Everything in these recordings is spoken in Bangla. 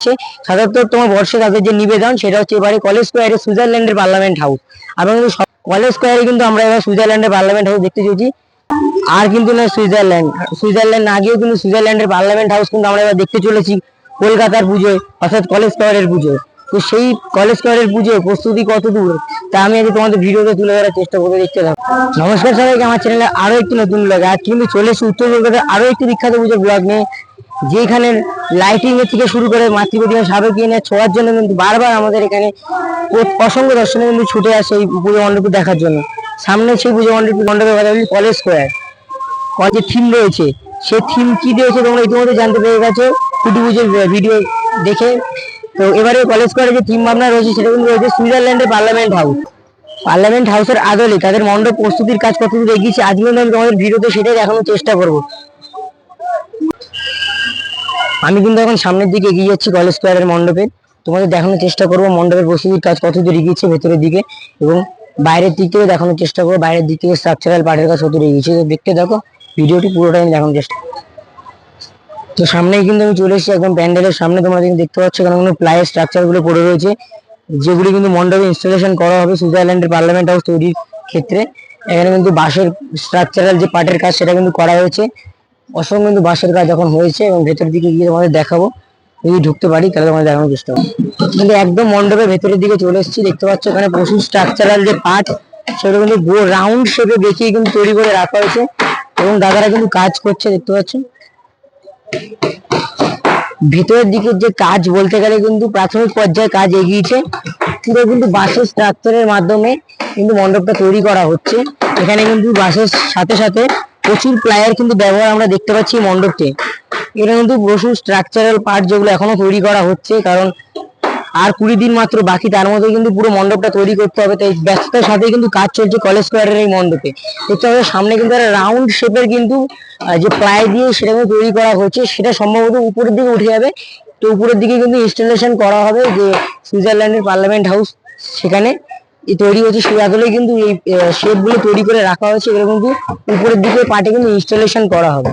হচ্ছে। সাধারণত তোমার বর্ষে তাদের যে নিবেদন, সেটা হচ্ছে এবারে কলেজ স্কোয়ারে সুইজারল্যান্ডের পার্লামেন্ট হাউস। আমরা কিন্তু কলেজ স্কোয়ারে কিন্তু আমরা এবার সুইজারল্যান্ডের পার্লামেন্ট হাউস দেখতে চলেছি। আর কিন্তু না সুইজারল্যান্ড। সুইজারল্যান্ড না গিয়েও কিন্তু সুইজারল্যান্ডের পার্লামেন্ট হাউস কিন্তু আমরা এবার দেখতে চলেছি কলকাতার পুজোয় অর্থাৎ কলেজ স্কোয়ারের পুজোয়। তো সেই কলেজ স্কোয়ারের পুজোয় প্রস্তুতি কত দূর? তা আমি আজ তোমাদের ভিডিওতে তুলে ধরার চেষ্টা করে দেখতে থাকব নমস্কার সবাইকে, আমার চ্যানেলে আরও একটি নতুন ব্লগ আজ কিন্তু চলে উত্তর কলকাতার আরও একটি বিখ্যাত পুজো ব্লগ নিয়ে। যেখানে লাইটিং এর থেকে শুরু করে মাতৃপ্রতিমা সাবেকি এনে ছোঁয়ার জন্য কিন্তু বারবার আমাদের এখানে অসংখ্য দর্শনে কিন্তু ছুটে আসে এই পুজো মণ্ডপটি দেখার জন্য। সামনে সেই পুজো মণ্ডপ মণ্ডপের কথা বলি, কলেজ স্কোয়ার যে থিম রয়েছে সে থিম কি দিয়েছে তোমরা ইতিমধ্যে জানতে পেরে গেছো, কুটু পুজোর ভিডিও দেখে। তো এবারে কলেজ স্কোয়ারে যে থিম ভাবনা রয়েছে, সেটা কিন্তু রয়েছে সুইজারল্যান্ডের পার্লামেন্ট হাউস পার্লামেন্ট হাউসের আদলে তাদের মণ্ডপ প্রস্তুতির কাজ কতদূর এগিয়েছে আজকে আমি তোমাদের ভিডিওতে সেটাই দেখানোর চেষ্টা করব। আমি কিন্তু এখন সামনের দিকে এগিয়ে যাচ্ছি কলেজ স্কোয়ারের মণ্ডপে। তোমাদের দেখানোর চেষ্টা করব মণ্ডপের প্রস্তুতির কাজ কত কতদূর এগিয়েছে ভেতরের দিকে এবং বাইরের দিক থেকে দেখানোর চেষ্টা করব। বাইরের দিক থেকে স্ট্রাকচারাল পার্টের কাজ কতদূর এগিয়েছে তো দেখতে দেখো ভিডিওটি পুরোটাই আমি দেখানোর চেষ্টা তো সামনেই কিন্তু আমি চলে এসেছি একদম প্যান্ডেলের সামনে, তোমরা কিন্তু দেখতে পাচ্ছ এখানে কোনো প্লাইয়ের স্ট্রাকচারগুলো পড়ে রয়েছে, যেগুলি কিন্তু মণ্ডপে ইনস্টলেশন করা হবে সুইজারল্যান্ডের পার্লামেন্ট হাউস তৈরির ক্ষেত্রে। এখানে কিন্তু বাঁশের স্ট্রাকচারাল যে পার্টের কাজ, সেটা কিন্তু করা হয়েছে। অসংখ্য বাঁশের কাজ যখন হয়েছে এবং ভেতরের দিকে গিয়ে তোমাদের দেখাবো। যদি ঢুকতে পারি, তাহলে তোমাদের দেখানোর চেষ্টা করব। কিন্তু একদম মণ্ডপের ভেতরের দিকে চলে এসেছি, দেখতে পাচ্ছ এখানে প্রচুর স্ট্রাকচারাল যে পার্ট সেটা কিন্তু রাউন্ড শেপে দেখিয়ে কিন্তু তৈরি করে রাখা হয়েছে এবং দাদারা কিন্তু কাজ করছে, দেখতে পাচ্ছ। ভেতরের দিকে যে কাজ বলতে গেলে কিন্তু প্রাথমিক পর্যায়ে কাজ এগিয়েছে, পুরো কিন্তু বাঁশের স্ট্রাকচারের মাধ্যমে কিন্তু মণ্ডপটা তৈরি করা হচ্ছে। এখানে কিন্তু বাঁশের সাথে সাথে প্রচুর প্লায়ের কিন্তু ব্যবহার আমরা দেখতে পাচ্ছি এই এটা কিন্তু প্রচুর স্ট্রাকচারাল পার্ট যেগুলো এখনও তৈরি করা হচ্ছে, কারণ আর কুড়ি দিন মাত্র বাকি, তার মধ্যে কিন্তু পুরো মণ্ডপটা তৈরি করতে হবে। তাই ব্যস্ততার সাথে কিন্তু কাজ চলছে কলেজ স্কোয়ারের এই মণ্ডপে। দেখতে হবে সামনে কিন্তু একটা রাউন্ড শেপের কিন্তু যে প্লাই দিয়ে সেটা কিন্তু তৈরি করা হচ্ছে সেটা সম্ভবত উপরের দিকে উঠে যাবে। তো উপরের দিকে কিন্তু ইনস্টলেশন করা হবে যে সুইজারল্যান্ডের পার্লামেন্ট হাউস সেখানে। তৈরি হচ্ছে সেই আদলে কিন্তু এই শেপগুলো তৈরি করে রাখা হয়েছে। এগুলো কিন্তু উপরের দিকে পার্টে কিন্তু ইনস্টলেশন করা হবে।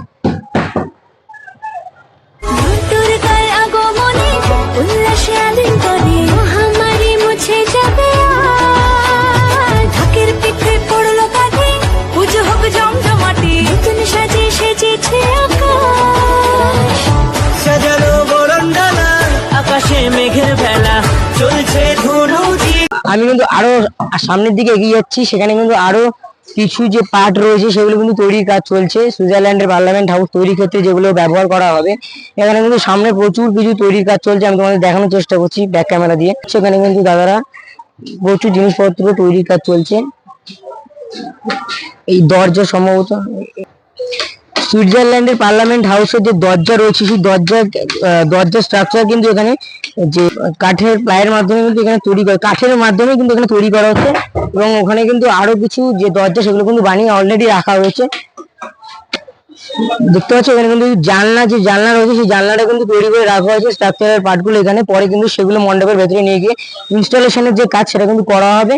সাজানো আকাশে মেঘের বেলা চলছে আমি কিন্তু আরও সামনের দিকে এগিয়ে যাচ্ছি, সেখানে কিন্তু আরও কিছু যে পার্ট রয়েছে সেগুলো কিন্তু তৈরির কাজ চলছে। সুইজারল্যান্ডের পার্লামেন্ট হাউস তৈরির ক্ষেত্রে যেগুলো ব্যবহার করা হবে, এখানে কিন্তু সামনে প্রচুর কিছু তৈরির কাজ চলছে, আমি তোমাদের দেখানোর চেষ্টা করছি ব্যাক ক্যামেরা দিয়ে। সেখানে কিন্তু দাদারা প্রচুর জিনিসপত্র তৈরির কাজ চলছে। এই দরজা সম্ভবত সুইজারল্যান্ডের পার্লামেন্ট হাউসের যে দরজা রয়েছে, সেই দরজা দরজার স্ট্রাকচার কিন্তু এখানে যে কাঠের প্লাইয়ের মাধ্যমে কিন্তু এখানে তৈরি করে, কাঠের মাধ্যমে কিন্তু এখানে তৈরি করা হচ্ছে এবং ওখানে কিন্তু আরও কিছু যে দরজা, সেগুলো কিন্তু বানিয়ে অলরেডি রাখা হয়েছে। দেখতে পাচ্ছ, এখানে কিন্তু জানলা, যে জানলা রয়েছে, সেই জানলাটা কিন্তু তৈরি করে রাখা হয়েছে। স্ট্রাকচারের পার্টগুলো এখানে, পরে কিন্তু সেগুলো মণ্ডপের ভেতরে নিয়ে গিয়ে ইনস্টলেশনের যে কাজ, সেটা কিন্তু করা হবে।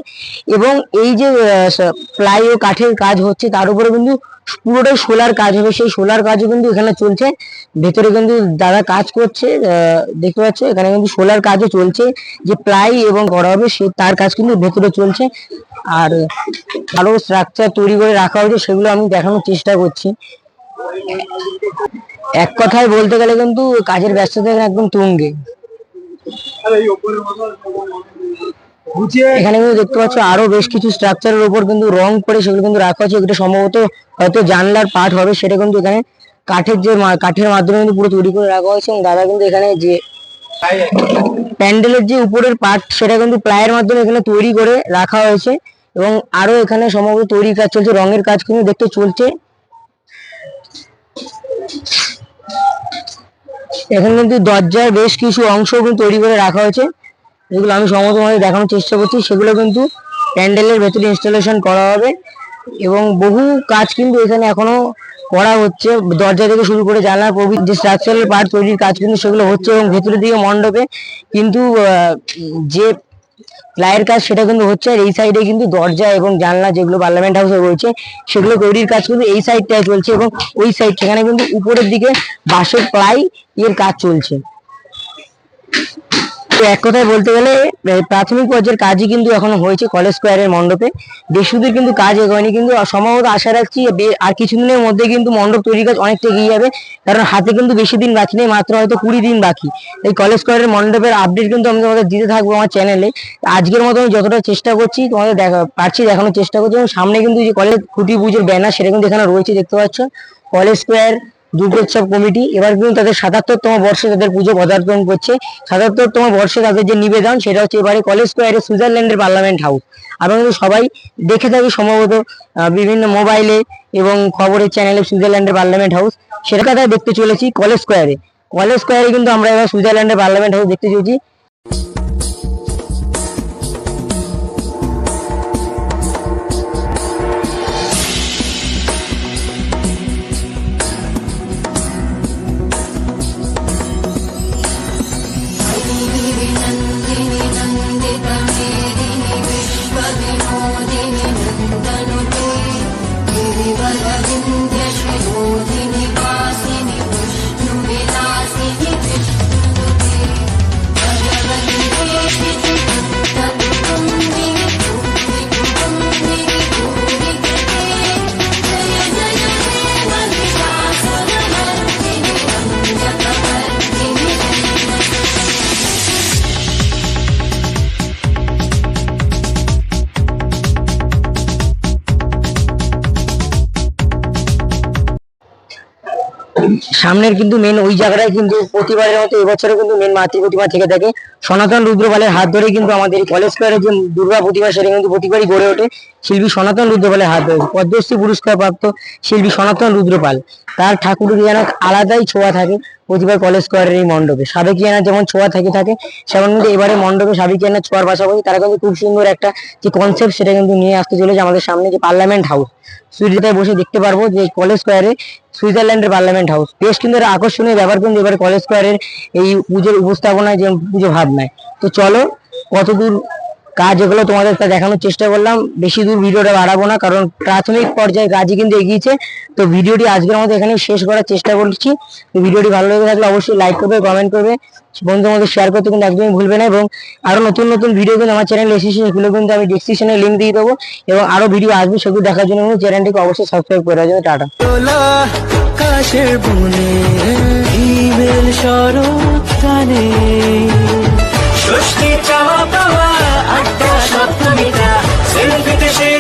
এবং এই যে প্লাই ও কাঠের কাজ হচ্ছে, তার উপরে কিন্তু পুরোটাই সোলার কাজ হবে। সেই সোলার কাজও কিন্তু এখানে চলছে। ভেতরে কিন্তু দাদা কাজ করছে দেখতে পাচ্ছ? এখানে কিন্তু সোলার কাজও চলছে। যে প্লাই এবং করা হবে, সে তার কাজ কিন্তু ভেতরে চলছে। আর আরও স্ট্রাকচার তৈরি করে রাখা হয়েছে, সেগুলো আমি দেখানোর চেষ্টা করছি। এক কথায় বলতে গেলে কিন্তু কাজের ব্যস্ততা একদম তুঙ্গে। এখানে কিন্তু দেখতে পাচ্ছ আরও বেশ কিছু স্ট্রাকচারের উপর কিন্তু রং করে সেগুলো কিন্তু রাখা আছে। এটা সম্ভবত হয়তো জানলার পার্ট হবে, সেটা কিন্তু এখানে কাঠের যে কাঠের মাধ্যমে কিন্তু পুরো তৈরি করে রাখা হয়েছে। এবং দাদা কিন্তু এখানে যে প্যান্ডেলের যে উপরের পার্ট সেটা কিন্তু প্লাইয়ের মাধ্যমে এখানে তৈরি করে রাখা হয়েছে। এবং আরও এখানে সম্ভবত তৈরির কাজ চলছে, রঙের কাজ কিন্তু দেখতে চলছে। এখানে কিন্তু দরজার বেশ কিছু অংশ কিন্তু তৈরি করে রাখা হয়েছে। যেগুলো আমি সমতভাবে দেখানোর চেষ্টা করছি, সেগুলো কিন্তু প্যান্ডেলের ভেতরে ইনস্টলেশন করা হবে এবং বহু কাজ কিন্তু এখানে এখনও করা হচ্ছে। দরজা থেকে শুরু করে জানলা প্রভৃতি যে স্ট্রাকচারাল পার্ট তৈরির কাজ কিন্তু সেগুলো হচ্ছে এবং ভেতরের দিকে মণ্ডপে কিন্তু যে প্লাইয়ের কাজ সেটা কিন্তু হচ্ছে। আর এই সাইডে কিন্তু দরজা এবং জানলা যেগুলো পার্লামেন্ট হাউসে রয়েছে, সেগুলো তৈরির কাজ কিন্তু এই সাইডটায় চলছে এবং ওই সাইড সেখানে কিন্তু উপরের দিকে বাঁশের প্লাই এর কাজ চলছে। তো এক কথায় বলতে গেলে প্রাথমিক পর্যায়ের কাজই কিন্তু এখনও হয়েছে কলেজ স্কোয়ারের মণ্ডপে। বেশি দূর কিন্তু কাজ এগোয়নি, কিন্তু সম্ভবত আশা রাখছি আর কিছুদিনের মধ্যে কিন্তু মণ্ডপ তৈরি কাজ অনেকটা এগিয়ে যাবে, কারণ হাতে কিন্তু বেশি দিন বাকি নেই, মাত্র হয়তো কুড়ি দিন বাকি। এই কলেজ স্কোয়ারের মণ্ডপের আপডেট কিন্তু আমি তোমাদের দিতে থাকব আমার চ্যানেলে আজকের মতো আমি যতটা চেষ্টা করছি, তোমাদের দেখা, পারছি দেখানোর চেষ্টা করছি, এবং সামনে কিন্তু যে কলেজ খুঁটি পুজোর ব্যানার সেটা কিন্তু এখানে রয়েছে, দেখতে পাচ্ছ। কলেজ স্কোয়ার দুর্গোৎসব কমিটি, এবার কিন্তু তাদের সাতাত্তরতম বর্ষে তাদের পুজো পদার্পণ করছে। সাতাত্তরতম বর্ষে তাদের যে নিবেদন, সেটা হচ্ছে এবারে কলেজ স্কোয়ারে সুইজারল্যান্ডের পার্লামেন্ট হাউস। আমরা কিন্তু সবাই দেখে থাকি সম্ভবত বিভিন্ন মোবাইলে এবং খবরের চ্যানেলে সুইজারল্যান্ডের পার্লামেন্ট হাউস। সেটা কথায় দেখতে চলেছি? কলেজ স্কোয়ারে। কলেজ স্কোয়ারে কিন্তু আমরা এবার সুইজারল্যান্ডের পার্লামেন্ট হাউস দেখতে চলেছি। 我的今天。সামনের কিন্তু মেন ওই জায়গাটায় কিন্তু প্রতিবারের মতো এবছরে কিন্তু মেন মাতৃ প্রতিমা থেকে থাকে। সনাতন রুদ্রপালের হাত ধরে কিন্তু আমাদের কলেজ স্কোয়ারের যে দুর্গা প্রতিমা, সেটা কিন্তু প্রতিবারই গড়ে ওঠে। শিল্পী সনাতন রুদ্রপালের হাত ধরে। পদ্মশ্রী পুরস্কার প্রাপ্ত শিল্পী সনাতন রুদ্রপাল। তার ঠাকুরের যেন আলাদাই ছোঁয়া থাকে। প্রতিবার কলেজ স্কোয়ারের এই মণ্ডপে। সাবেকিয়ানা যেমন ছোঁয়া থেকে থাকে, সেমন কিন্তু এবারে মণ্ডপে সাবেকিয়ানা ছোঁয়ার পাশাপাশি তারা কিন্তু খুব সুন্দর একটা যে কনসেপ্ট সেটা কিন্তু নিয়ে আসতে চলেছে আমাদের সামনে, যে পার্লামেন্ট হাউস সুইজারল্যান্ডে বসে দেখতে পারব যে কলেজ স্কোয়ারে সুইজারল্যান্ডের পার্লামেন্ট হাউস বেশ কিন্তু আকর্ষণীয় ব্যাপার কিন্তু এবারে কলেজ স্কোয়ারের এই পুজোর উপস্থাপনায় যে পুজো ভাবনায়। তো চলো, কতদূর কাজ এগুলো তোমাদের দেখানোর চেষ্টা করলাম। বেশি দূর ভিডিওটা বাড়াবো না, কারণ প্রাথমিক পর্যায়ে কাজই কিন্তু এগিয়েছে। তো ভিডিওটি আজকের মতো এখানে শেষ করার চেষ্টা করছি। ভিডিওটি ভালো লেগে থাকলে অবশ্যই লাইক করবে কমেন্ট করবে, বন্ধুদের মধ্যে শেয়ার করতে কিন্তু একদমই ভুলবে না এবং আরও নতুন নতুন ভিডিও কিন্তু আমার চ্যানেল এসেছে, সেগুলো কিন্তু আমি ডিসক্রিপশনে লিঙ্ক দিয়ে দেবো এবং আরও ভিডিও আসবে সেগুলো দেখার জন্য চ্যানেলটিকে অবশ্যই সাবস্ক্রাইব করে দেবে টাটা। কাশের বনে ষষ্ঠী চাওয়া পাওয়া আড্ডা সপ্তমীটা সেলফিতে সেজেছে